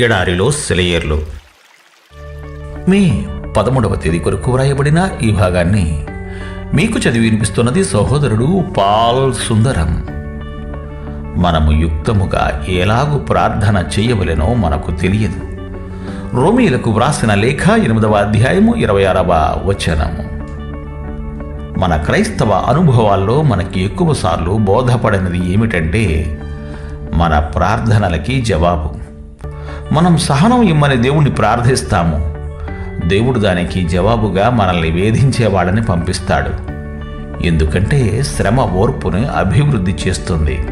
ఎడారిలో సెలయేర్లు. మే పదమూడవ తేదీ కొరకు వ్రాయబడిన ఈ భాగాన్ని మీకు చదివి వినిపిస్తున్నది సహోదరుడు పాల్ సుందరం. మనము యుక్తముగా ఎలాగు ప్రార్థన చేయవలెనో మనకు తెలియదు. రోమీలకు వ్రాసిన లేఖ ఎనిమిదవ అధ్యాయము ఇరవై ఆరవ వచనము. మన క్రైస్తవ అనుభవాల్లో మనకి ఎక్కువసార్లు బోధపడినది ఏమిటంటే మన ప్రార్థనలకి జవాబు. మనం సహనం ఇమ్మని దేవుణ్ణి ప్రార్థిస్తాము. దేవుడు దానికి జవాబుగా మనల్ని వేధించేవాడని పంపిస్తాడు. ఎందుకంటే శ్రమ ఓర్పుని అభివృద్ధి చేస్తుంది.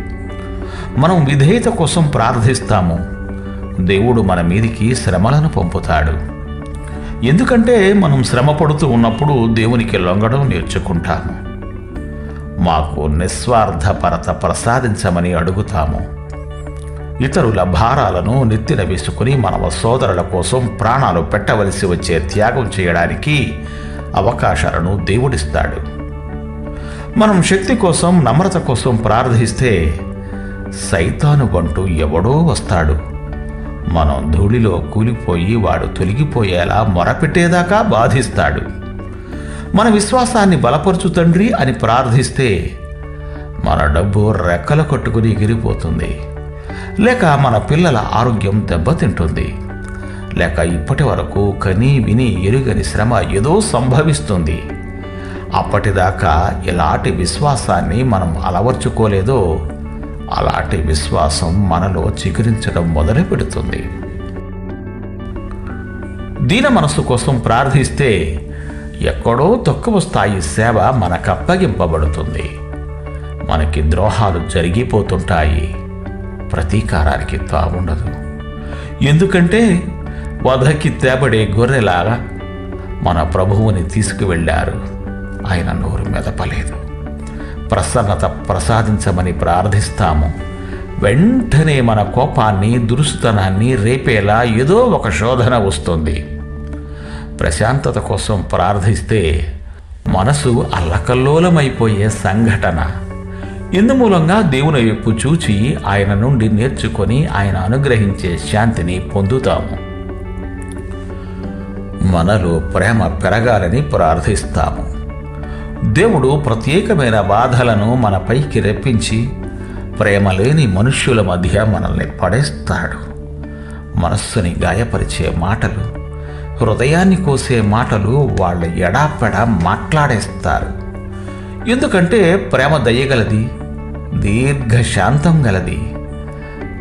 మనం విధేయత కోసం ప్రార్థిస్తాము. దేవుడు మన మీదికి శ్రమలను పంపుతాడు. ఎందుకంటే మనం శ్రమ పడుతూ ఉన్నప్పుడు దేవునికి లొంగడం నేర్చుకుంటాము. మాకు నిస్వార్థపరత ప్రసాదించమని అడుగుతాము. ఇతరుల భారాలను నెత్తిన వేసుకుని మన సోదరుల కోసం ప్రాణాలు పెట్టవలసి వచ్చే త్యాగం చేయడానికి అవకాశాలను దేవుడిస్తాడు. మనం శక్తి కోసం నమ్రత కోసం ప్రార్థిస్తే సైతాను బంటూ ఎవడో వస్తాడు. మనం ధూళిలో కూలిపోయి వాడు తొలగిపోయేలా మొరపెట్టేదాకా బాధిస్తాడు. మన విశ్వాసాన్ని బలపరచు తండ్రి అని ప్రార్థిస్తే మన డబ్బు రెక్కలు కట్టుకుని ఎగిరిపోతుంది. లేక మన పిల్లల ఆరోగ్యం దెబ్బతింటుంది. లేక ఇప్పటి వరకు కని విని ఎరుగని శ్రమ ఏదో సంభవిస్తుంది. అప్పటిదాకా ఎలాంటి విశ్వాసాన్ని మనం అలవర్చుకోలేదో అలాంటి విశ్వాసం మనలో చిగురించడం మొదలు పెడుతుంది. దీన మనసు కోసం ప్రార్థిస్తే ఎక్కడో తక్కువ స్థాయి సేవ మనకు అప్పగింపబడుతుంది. మనకి ద్రోహాలు జరిగిపోతుంటాయి. ప్రతీకారానికి తావుండదు. ఎందుకంటే వధకి తేబడే గొర్రెలాగా మన ప్రభువుని తీసుకువెళ్ళారు. ఆయన నోరు మెదపలేదు. ప్రసన్నత ప్రసాదించమని ప్రార్థిస్తాము. వెంటనే మన కోపాన్ని దురుస్తనాన్ని రేపేలా ఏదో ఒక శోధన వస్తుంది. ప్రశాంతత కోసం ప్రార్థిస్తే మనసు అల్లకల్లోలమైపోయే సంఘటన. ఇందుమూలంగా దేవుని వైపు చూచి ఆయన నుండి నేర్చుకొని ఆయన అనుగ్రహించే శాంతిని పొందుతాము. మనలో ప్రేమ పెరగాలని ప్రార్థిస్తాము. దేవుడు ప్రత్యేకమైన బాధలను మనపైకి రెప్పించి ప్రేమ లేని మనుష్యుల మధ్య మనల్ని పడేస్తాడు. మనస్సుని గాయపరిచే మాటలు హృదయాన్ని కోసే మాటలు వాళ్ళ ఎడాపెడ మాట్లాడేస్తారు. ఎందుకంటే ప్రేమ దయగలది దీర్ఘశాంతం గలది.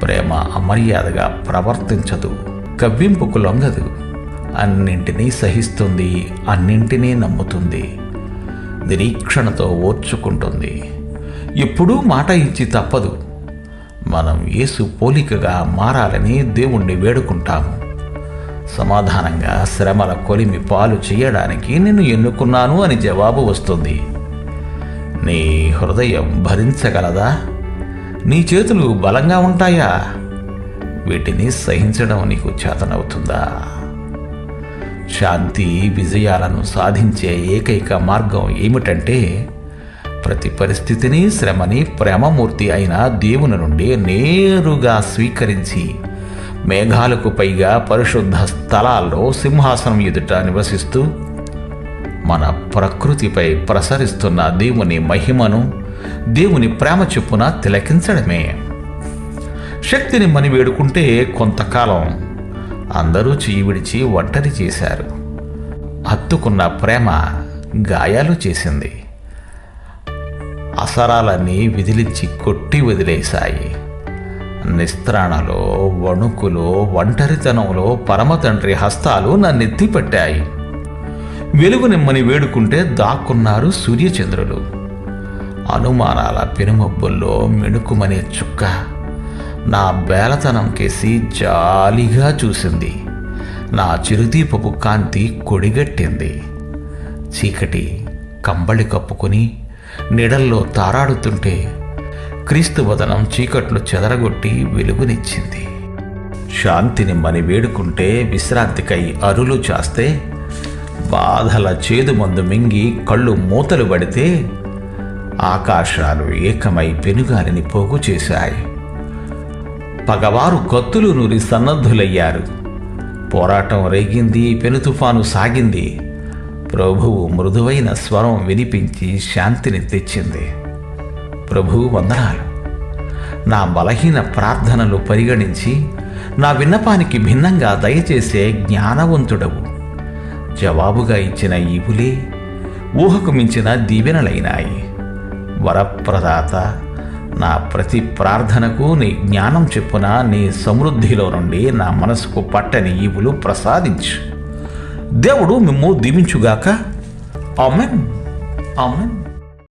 ప్రేమ అమర్యాదగా ప్రవర్తించదు కవ్వింపుకు లొంగదు. అన్నింటినీ సహిస్తుంది అన్నింటినీ నమ్ముతుంది. నిరీక్షణతో ఓర్చుకుంటుంది. ఎప్పుడూ మాట ఇచ్చి తప్పదు. మనం యేసు పోలికగా మారాలని దేవుణ్ణి వేడుకుంటాము సమాధానంగా శ్రమల కొలిమి పాలు చేయడానికి నిన్ను ఎన్నుకున్నాను అని జవాబు వస్తుంది. నీ హృదయం భరించగలదా? నీ చేతులు బలంగా ఉంటాయా? వీటిని సహించడం నీకు చేతనవుతుందా? శాంతి విజయాలను సాధించే ఏకైక మార్గం ఏమిటంటే ప్రతి పరిస్థితిని శ్రమని ప్రేమమూర్తి అయిన దేవుని నుండి నేరుగా స్వీకరించి మేఘాలకు పైగా పరిశుద్ధ స్థలాల్లో సింహాసనం ఎదుట నివసిస్తూ మన ప్రకృతిపై ప్రసరిస్తున్న దేవుని మహిమను దేవుని ప్రేమ చొప్పున తిలకించడమే. శక్తిని మని వేడుకుంటే కొంతకాలం అందరూ చెయ్యి విడిచి ఒంటరి చేశారు. హత్తుకున్న ప్రేమ గాయాలు చేసింది. అసరాలన్నీ విదిలించి కొట్టి వదిలేశాయి. నిస్త్రాణలో వణుకులో ఒంటరితనంలో పరమతండ్రి హస్తాలు నన్నెత్తి పెట్టాయి. వెలుగు నిమ్మని వేడుకుంటే దాక్కున్నారు సూర్యచంద్రులు. అనుమానాల పెనుమబ్బుల్లో మెణుకుమనే చుక్క నా బేలతనం కేసి జాలిగా చూసింది. నా చిరుదీపపు కాంతి కొడిగట్టింది. చీకటి కంబళి కప్పుకొని నిడల్లో తారాడుతుంటే క్రీస్తు వదనం చీకట్లు చెదరగొట్టి వెలుగునిచ్చింది. శాంతిని మని వేడుకుంటే విశ్రాంతికై అరులు చేస్తే బాధల చేదు మందు మింగి కళ్ళు మూతలు పడితే ఆకాశాలు ఏకమై పెనుగాలిని పోగు చేశాయి. పగవారు కత్తులు నూరి సన్నద్ధులయ్యారు. పోరాటం రేగింది పెను తుఫాను సాగింది. ప్రభువు మృదువైన స్వరం వినిపించి శాంతిని తెచ్చింది. ప్రభువు వందనాలు. నా బలహీన ప్రార్థనలు పరిగణించి నా విన్నపానికి భిన్నంగా దయచేసే జ్ఞానవంతుడవు. జవాబుగా ఇచ్చిన ఈవులే ఊహకు మించిన దీవెనలైనాయి. వరప్రదాత నా ప్రతి ప్రార్థనకు నీ జ్ఞానం చెప్పున నీ సమృద్ధిలో నుండి నా మనసుకు పట్టని ఈవులు ప్రసాదించు. దేవుడు మిమ్ము దీవించుగాక. ఆమెన్. ఆమెన్.